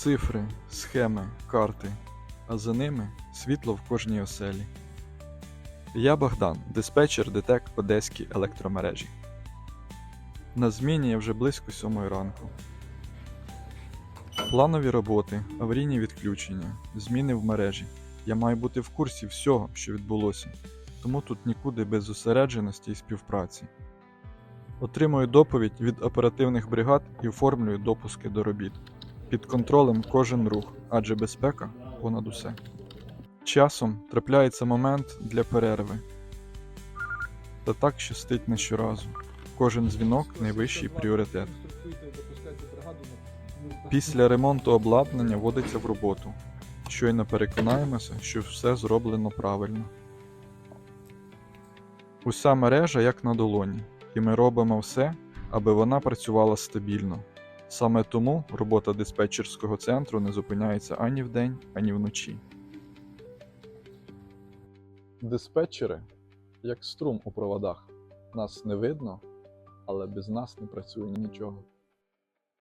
Цифри, схеми, карти, а за ними світло в кожній оселі. Я Богдан, диспетчер ДТЕК Одеські електромережі. На зміні я вже близько сьомої ранку. Планові роботи, аварійні відключення, зміни в мережі. Я маю бути в курсі всього, що відбулося, тому тут нікуди без зосередженості і співпраці. Отримую доповідь від оперативних бригад і оформлюю допуски до робіт. Під контролем кожен рух, адже безпека понад усе. Часом трапляється момент для перерви. Та так щастить не щоразу. Кожен дзвінок найвищий пріоритет. Після ремонту обладнання вводиться в роботу. Щойно переконаємося, що все зроблено правильно. Уся мережа як на долоні, і ми робимо все, аби вона працювала стабільно. Саме тому робота диспетчерського центру не зупиняється ані вдень, ані вночі. Диспетчери як струм у проводах. Нас не видно, але без нас не працює нічого.